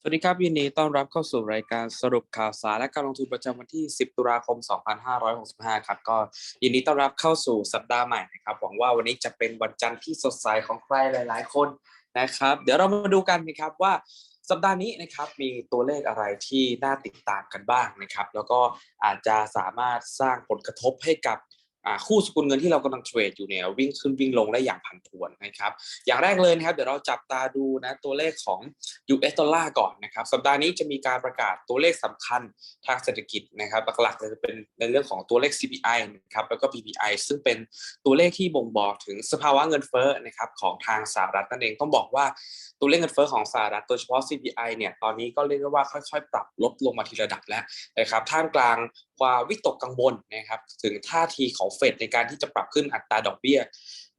สวัสดีครับยินดีต้อนรับเข้าสู่รายการสรุปข่าวสารและการลงทุนประจำวันที่ 10 ตุลาคม 2565 ครับก็ยินดีต้อนรับเข้าสู่สัปดาห์ใหม่นะครับหวังว่าวันนี้จะเป็นวันจันทร์ที่สดใสของใครหลาย ๆ คนนะครับ เดี๋ยวเรามาดูกันนะครับว่าสัปดาห์นี้นะครับมีตัวเลขอะไรที่น่าติดตามกันบ้างนะครับ แล้วก็อาจจะสามารถสร้างผลกระทบให้กับ คู่สกุลเงินที่เรากำลังเทรดอยู่เนี่ยวิ่งขึ้นวิ่งลงได้อย่างผันผวนนะครับอย่างแรกเลยนะครับเดี๋ยวเราจับตาดูนะตัวเลขของ US ดอลลาร์ก่อนนะครับสัปดาห์นี้จะมีการประกาศตัวเลขสำคัญทางเศรษฐกิจนะครับหลักๆจะเป็นในเรื่องของตัวเลข CPI นะครับแล้วก็ PPI ซึ่งเป็นตัวเลขที่บ่งบอกถึงสภาวะเงินเฟ้อนะครับของทางสหรัฐนั่นเองต้องบอกว่า ตัวเลขเงินเฟ้อของสหรัฐโดยเฉพาะ CPI เนี่ยตอนนี้ก็เรียกได้ว่าค่อยๆ ปรับลดลงมาทีระดับแล้วนะครับท่ามกลางความวิตกกังวลนะครับถึงท่าทีของเฟดในการที่จะปรับขึ้นอัตราดอกเบี้ย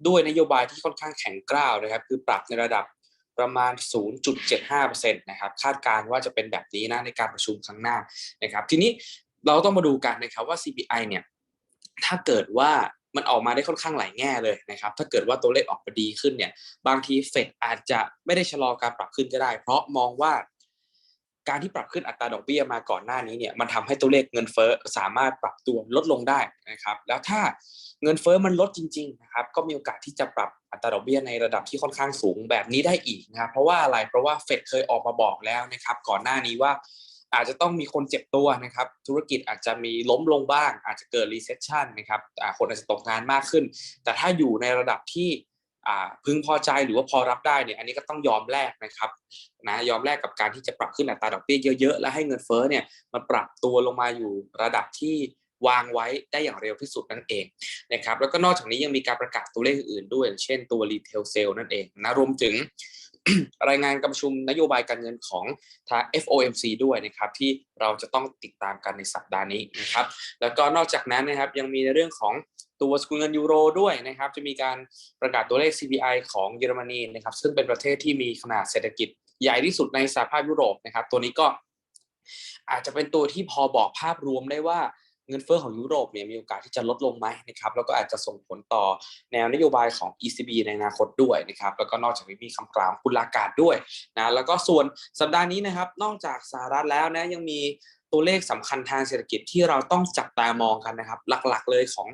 ด้วยนโยบายที่ค่อนข้างแข็งกร้าวนะครับคือปรับในระดับประมาณ 0.75%นะครับคาดการณ์ว่าจะเป็นแบบนี้นะในการประชุมครั้งหน้านะครับทีนี้เราต้องมาดูกันนะครับว่า CPI เนี่ยถ้าเกิดว่า มันออกมาได้ค่อนข้างหลายแง่เลยนะครับ ถ้าเกิดว่าตัวเลขออกมาดีขึ้นเนี่ย บางทีเฟดอาจจะไม่ได้ชะลอการปรับขึ้นก็ได้ เพราะมองว่า การที่ปรับขึ้นอัตราดอกเบี้ยมาก่อนหน้านี้เนี่ย มันทำให้ตัวเลขเงินเฟ้อสามารถปรับตัวลดลงได้นะครับ แล้วถ้าเงินเฟ้อมันลดจริงๆนะครับ ก็มีโอกาสที่จะปรับอัตราดอกเบี้ยในระดับที่ค่อนข้างสูงแบบนี้ได้อีกนะครับ เพราะว่าอะไร เพราะว่าเฟดเคยออกมาบอกแล้วนะครับ ก่อนหน้านี้ว่า อาจจะต้องมีคนเจ็บตัวนะครับ ธุรกิจอาจจะมีล้มลงบ้าง อาจจะเกิด recession นะครับคนอาจจะตกงานมากขึ้น แต่ถ้าอยู่ในระดับที่พึงพอใจหรือว่าพอรับได้เนี่ยอันนี้ก็ต้องยอมแลกนะครับนะยอมแลกกับการที่จะปรับขึ้นอัตราดอกเบี้ยเยอะๆ และให้เงินเฟ้อเนี่ยมันปรับตัวลงมาอยู่ระดับที่วางไว้ได้อย่างเร็วที่สุดนั่นเองนะครับแล้วก็นอกจากนี้ยังมีการประกาศตัวเลขอื่นด้วย เช่นตัว retail sale นั่นเองนะรวมถึง รายงานการประชุมนโยบายการเงินของทาง FOMC ด้วยนะครับที่เราจะต้องติดตามกันในสัปดาห์นี้นะครับแล้วก็นอกจากนั้นนะครับยังมีในเรื่องของตัวสกุลเงินยูโรด้วยนะครับจะมีการประกาศตัวเลข CPI ของเยอรมนีนะครับซึ่งเป็นประเทศที่มีขนาดเศรษฐกิจใหญ่ที่สุดในสหภาพยุโรปนะครับตัวนี้ก็อาจจะเป็นตัวที่พอบอกภาพรวมได้ว่า เงินเฟ้อของยุโรปเนี่ยมีโอกาสที่จะลดลงไหมนะครับแล้วก็อาจจะส่งผลต่อแนวนโยบายของ ECB ในอนาคตด้วยนะครับแล้วก็นอกจากนี้มีคำกล่าวคุณลากาดด้วยนะแล้วก็ส่วนสัปดาห์นี้นะครับนอกจากสหรัฐแล้วนะยังมี ตัวเลขสำคัญทางเศรษฐกิจที่เราต้องจับตามองกันนะครับ หลักๆเลยของ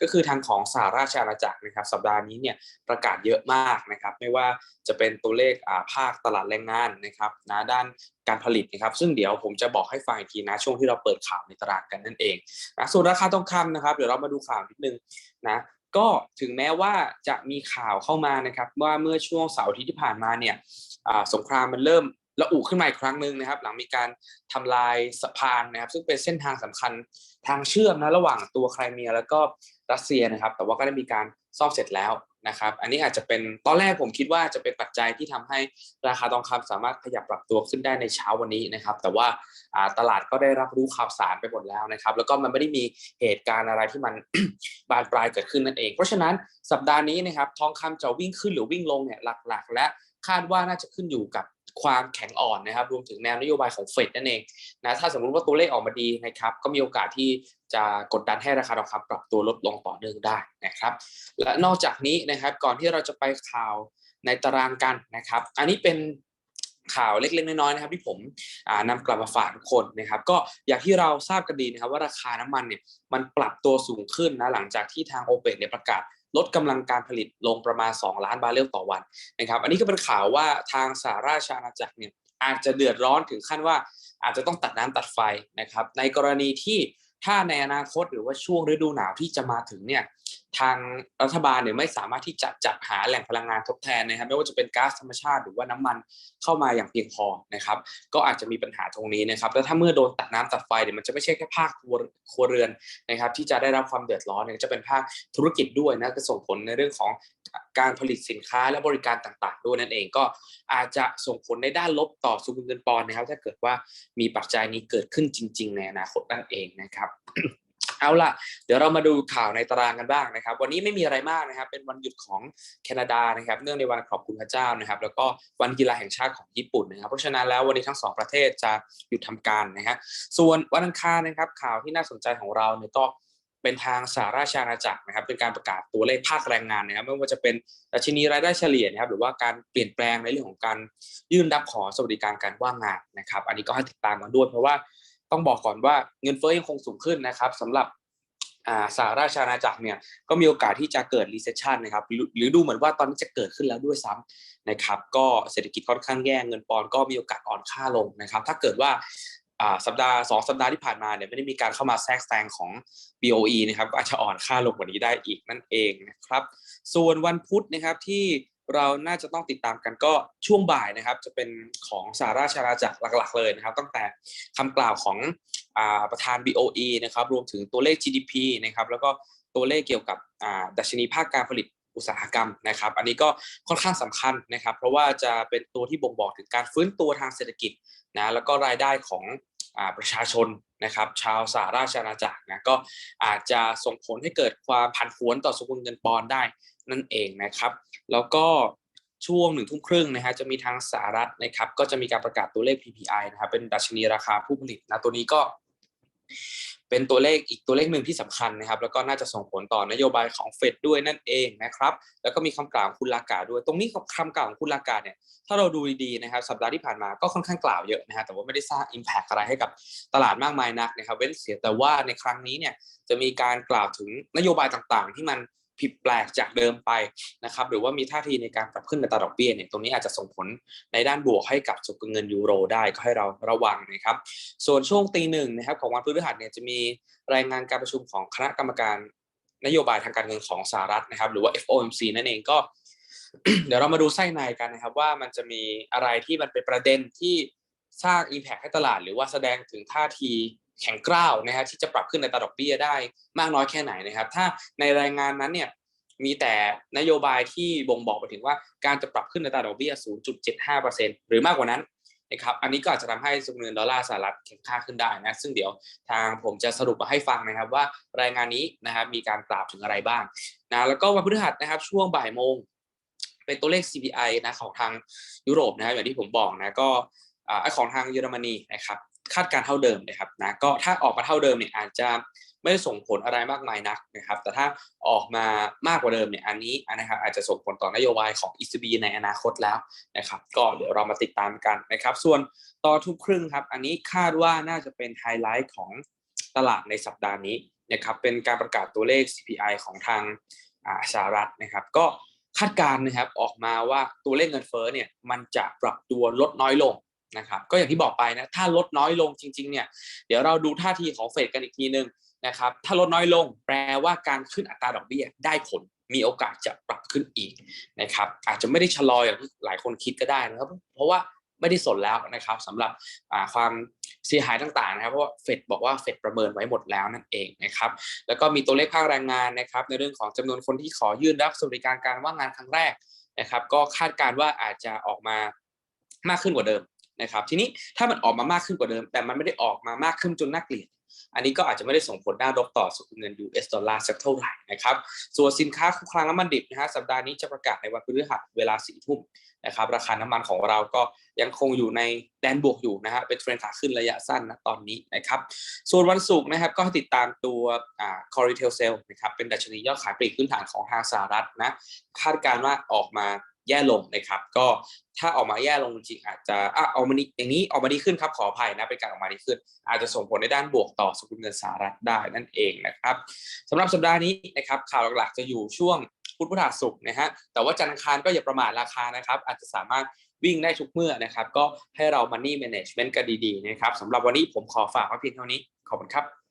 ก็คือทางของสหราชอาณาจักรนะครับ สัปดาห์นี้เนี่ยประกาศเยอะมากนะครับ ไม่ว่าจะเป็นตัวเลขอ่าภาคตลาดแรงงานนะครับนะด้านการผลิตนะครับ ซึ่งเดี๋ยวผมจะบอกให้ฟังอีกทีนะช่วงที่เราเปิดข่าวในตลาดกันนั่นเองนะส่วนราคาทองคำนะครับเดี๋ยวเรามาดูข่าวนิดนึงนะก็ถึงแม้ว่าจะมีข่าวเข้ามานะครับว่าเมื่อช่วงเสาร์ที่ผ่านมาเนี่ยอ่าสงครามมันเริ่ม ระอุขึ้นมาอีกครั้งหนึ่งนะครับ หลังมีการทำลายสะพานนะครับ ซึ่งเป็นเส้นทางสำคัญทางเชื่อมนะระหว่างตัวไครเมีย แล้วก็รัสเซียนะครับ แต่ว่าก็ได้มีการซ่อมเสร็จแล้วนะครับ อันนี้อาจจะเป็นตอนแรกผมคิดว่าจะเป็นปัจจัยที่ทำให้ราคาทองคำสามารถขยับปรับตัวขึ้นได้ในเช้าวันนี้นะครับ แต่ว่าตลาดก็ได้รับรู้ข่าวสารไปหมดแล้วนะครับ แล้วก็มันไม่ได้มีเหตุการณ์อะไรที่มันบานปลายเกิดขึ้นนั่นเอง เพราะฉะนั้นสัปดาห์นี้นะครับทองคำจะวิ่งขึ้นหรือวิ่งลงเนี่ยหลักๆ และคาดว่าน่าจะขึ้นอยู่กับ ความแข็งอ่อนนะครับรวมถึงแนวนโยบายของเฟดนั่นเองนะถ้าสมมุติว่าตัวเลขออกมาดีนะครับก็มีโอกาสที่จะกดดันให้ราคาทองคำปรับตัวลดลงต่อเนื่องได้นะครับ และนอกจากนี้นะครับก่อนที่เราจะไปข่าวในตารางกันนะครับ อันนี้เป็นข่าวเล็กๆน้อยๆนะครับ ที่ผมอ่านำกลับมาฝากทุกคนนะครับ ก็อย่างที่เราทราบกันดีนะครับว่าราคาน้ำมันเนี่ยมันปรับตัวสูงขึ้นนะหลังจากที่ทางโอเปกเนี่ยประกาศ ลดกำลังการผลิตลงประมาณ 2 ล้านบาร์เรลต่อวันนะครับ อันนี้ก็เป็นข่าวว่าทางสหราชอาณาจักรเนี่ยอาจจะเดือดร้อนถึงขั้นว่าอาจจะต้องตัดน้ำตัดไฟนะครับ ในกรณีที่ถ้าในอนาคตหรือว่าช่วงฤดูหนาวที่จะมาถึงเนี่ย ทางรัฐบาลเนี่ยไม่สามารถที่จะจัดหาแหล่งพลังงานทดแทนนะครับไม่ว่าจะเป็นก๊าซธรรมชาติหรือว่าน้ำมันเข้ามาอย่างเพียงพอนะครับ ก็อาจจะมีปัญหาตรงนี้นะครับแล้วถ้าเมื่อโดนตัดน้ำตัดไฟเนี่ยมันจะไม่ใช่แค่ภาคครัวครัวเรือนนะครับ ที่จะได้รับความเดือดร้อนเนี่ยจะเป็นภาคธุรกิจด้วยนะก็ส่งผลในเรื่องของการผลิตสินค้าและบริการต่างๆ ด้วยนั่นเองก็อาจจะส่งผลในด้านลบต่อสกุลเงินปอนนะครับ ถ้าเกิดว่ามีปัจจัยนี้เกิดขึ้นจริง ๆ ในอนาคตนั่นเองนะครับ เอาล่ะ เดี๋ยวเรามาดูข่าวในตารางกันบ้างนะครับ วันนี้ไม่มีอะไรมากนะครับ เป็นวันหยุดของแคนาดานะครับ เนื่องในวันขอบคุณพระเจ้านะครับ แล้วก็วันกีฬาแห่งชาติของญี่ปุ่นนะครับ เพราะฉะนั้นแล้ววันนี้ทั้งสองประเทศจะหยุดทำการนะฮะ ส่วนวันอังคารนะครับ ข่าวที่น่าสนใจของเราเนี่ยก็เป็นทางสหราชอาณาจักรนะครับ เป็นการประกาศตัวเลขภาคแรงงานนะครับไม่ว่าจะเป็นดัชนีรายได้เฉลี่ยนะครับ หรือว่าการเปลี่ยนแปลงในเรื่องของการยื่นรับขอสวัสดิการการว่างงานนะครับ อันนี้ก็ให้ติดตามกันด้วยเพราะว่า ต้องบอกก่อนว่าเงินเฟ้อยังคงสูงขึ้นนะครับสำหรับอ่าสหราชอาณาจักรเนี่ยก็มีโอกาสที่จะเกิด recession นะครับหรือดูเหมือนว่าตอนนี้จะเกิดขึ้นแล้วด้วยซ้ำนะครับก็เศรษฐกิจค่อนข้างแย่เงินปอนก็มีโอกาสอ่อนค่าลงนะครับ ถ้าเกิดว่าอ่าสัปดาห์สองสัปดาห์ที่ผ่านมาเนี่ยไม่ได้มีการเข้ามาแทรกแซงของ BOE นะครับก็อาจจะอ่อนค่าลงกว่านี้ได้อีกนั่นเองนะครับ ส่วนวันพุธนะครับที่ เราน่าจะต้องติดตามกันก็ช่วงบ่ายนะครับ จะเป็นของสาราชาราจักรหลักๆเลยนะครับ ตั้งแต่คำกล่าวของอประธาน BOE นะครับรวมถึงตัวเลข GDP นะครับแล้วก็ตัวเลขเกี่ยวกับดัชนีภาคการผลิต อุตสาหกรรมนะครับ อันนี้ก็ค่อนข้างสำคัญนะครับ เพราะว่าจะเป็นตัวที่บ่งบอกถึงการฟื้นตัวทางเศรษฐกิจนะแล้วก็รายได้ของอประชาชนนะครับ ชาวสหราชอาณาจักรนะก็อาจจะส่งผลให้เกิดความผันผวนต่อสกุลเงินปอนด์ได้นั่นเองนะครับ แล้วก็ช่วงหนึ่งทุ่มครึ่งนะฮะจะมีทางสหรัฐนะครับ ก็จะมีการประกาศตัวเลข PPI นะครับเป็นดัชนีราคาผู้ผลิตนะตัวนี้ก็ เป็นตัวเลขอีกตัวเลขหนึ่งที่สำคัญนะครับ แล้วก็น่าจะส่งผลต่อนโยบายของเฟดด้วยนั่นเองนะครับ แล้วก็มีคำกล่าวของคุณลากาด้วย ตรงนี้คำกล่าวของคุณลากาเนี่ยถ้าเราดูดีๆนะครับ สัปดาห์ที่ผ่านมาก็ค่อนข้างกล่าวเยอะนะฮะแต่ว่าไม่ได้สร้าง Impact อะไรให้กับตลาดมากมายนักนะครับ เว้นเสียแต่ว่าในครั้งนี้เนี่ยจะมีการกล่าวถึงนโยบายต่างๆ ที่มัน ผิดแปลกจากเดิมไปนะครับหรือว่ามีท่าทีในการปรับขึ้นในตราดอกเบี้ยเนี่ยตรงนี้อาจจะส่งผลในด้านบวกให้กับสกุลเงินยูโรได้ก็ให้เราระวังนะครับส่วนช่วงตีหนึ่งนะครับของวันพฤหัสเนี่ยจะมีรายงานการประชุมของคณะกรรมการนโยบายทางการเงินของสหรัฐนะครับ หรือว่า FOMC นั่นเองก็เดี๋ยวเรามาดูไส้ในกันนะครับว่ามันจะมีอะไรที่มันเป็นประเด็นที่สร้าง Impact ให้ตลาด หรือว่าแสดงถึงท่าที แข็งกร้าวนะฮะที่จะปรับขึ้นในตราดอกเบี้ยได้มากน้อยแค่ไหนนะครับ ถ้าในรายงานนั้นเนี่ยมีแต่นโยบายที่บ่งบอกไปถึงว่าการจะปรับขึ้นในตราดอกเบี้ย 0.75%หรือมากกว่านั้นนะครับอันนี้ก็อาจจะทำให้สกุลเงินดอลลาร์สหรัฐแข็งค่าขึ้นได้นะ ซึ่งเดี๋ยวทางผมจะสรุปมาให้ฟังนะครับว่ารายงานนี้นะครับมีการกล่าวถึงอะไรบ้างนะแล้วก็วันพฤหัสนะครับช่วงบ่ายโมงเป็นตัวเลข CPI นะของทางยุโรปนะครับอย่างที่ผมบอกนะก็อของทางเยอรมนีนะครับ คาดการเท่าเดิมนะครับนะก็ถ้าออกมาเท่าเดิมเนี่ยอาจจะไม่ได้ส่งผลอะไรมากมายนักนะครับ แต่ถ้าออกมามากกว่าเดิมเนี่ยอันนี้นะครับอาจจะส่งผลต่อนโยบายของ ECB ในอนาคตแล้วนะครับ ก็เดี๋ยวเรามาติดตามกันนะครับ ส่วนต่อทุกครึ่งครับ อันนี้คาดว่าน่าจะเป็นไฮไลท์ของตลาดในสัปดาห์นี้นะครับเป็นการประกาศตัวเลข CPI ของทางสหรัฐนะครับ ก็คาดการณ์นะครับออกมาว่าตัวเลขเงินเฟ้อเนี่ยมันจะปรับตัวลดน้อยลง นะครับก็อย่างที่บอกไปนะถ้าลดน้อยลงจริงๆเนี่ยเดี๋ยวเราดูท่าทีของเฟดกันอีกทีหนึ่งนะครับถ้าลดน้อยลงแปลว่าการขึ้นอัตราดอกเบี้ยได้ผลมีโอกาสจะปรับขึ้นอีกนะครับอาจจะไม่ได้ชะลออย่างที่หลายคนคิดก็ได้นะครับเพราะว่าไม่ได้สนแล้วนะครับสำหรับความเสียหายต่างๆนะครับเพราะว่าเฟดบอกว่าเฟดประเมินไว้หมดแล้วนั่นเองนะครับแล้วก็มีตัวเลขภาคแรงงานนะครับในเรื่องของจำนวนคนที่ขอยื่นรับสวัสดิการการว่างงานครั้งแรกนะครับก็คาดการณ์ว่าอาจจะออกมามากขึ้นกว่าเดิม นะครับทีนี้ถ้ามันออกมามากขึ้นกว่าเดิม แต่มันไม่ได้ออกมามากขึ้นจนน่าเกลียด อันนี้ก็อาจจะไม่ได้ส่งผลด้านลบต่อสกุลเงิน US ดอลลาร์สักเท่าไหร่นะครับส่วนสินค้าคู่คลังน้ำมันดิบนะฮะสัปดาห์นี้จะประกาศในวันพฤหัสเวลาสี่ทุ่มนะครับราคาน้ำมันของเราก็ยังคงอยู่ในแดนบวกอยู่นะฮะเป็นเทรนขาขึ้นระยะสั้นนะตอนนี้นะครับส่วนวันศุกร์นะครับก็ติดตามตัวอ่า core retail sale นะครับเป็นดัชนียอดขายปลีกพื้นฐานของทางสหรัฐนะคาดการณ์ว่าออกมา แย่ลงนะครับ ก็ถ้าออกมาแย่ลงจริงอาจจะอะออกมาดีอย่างนี้ออกมาดีขึ้นครับขออภัยนะเป็นการออกมาดีขึ้น อาจจะส่งผลในด้านบวกต่อสกุลเงินสหรัฐได้นั่นเองนะครับสำหรับสัปดาห์นี้นะครับข่าวหลักๆจะอยู่ช่วงพุธพฤหัสศุกร์นะฮะแต่ว่าจันทร์อังคารก็อย่าประมาทราคานะครับ อาจจะสามารถวิ่งได้ทุกเมื่อนะครับ ก็ให้เรา money management กันดีๆนะครับสำหรับวันนี้ผมขอฝากไว้เพียงเท่านี้ขอบคุณครับ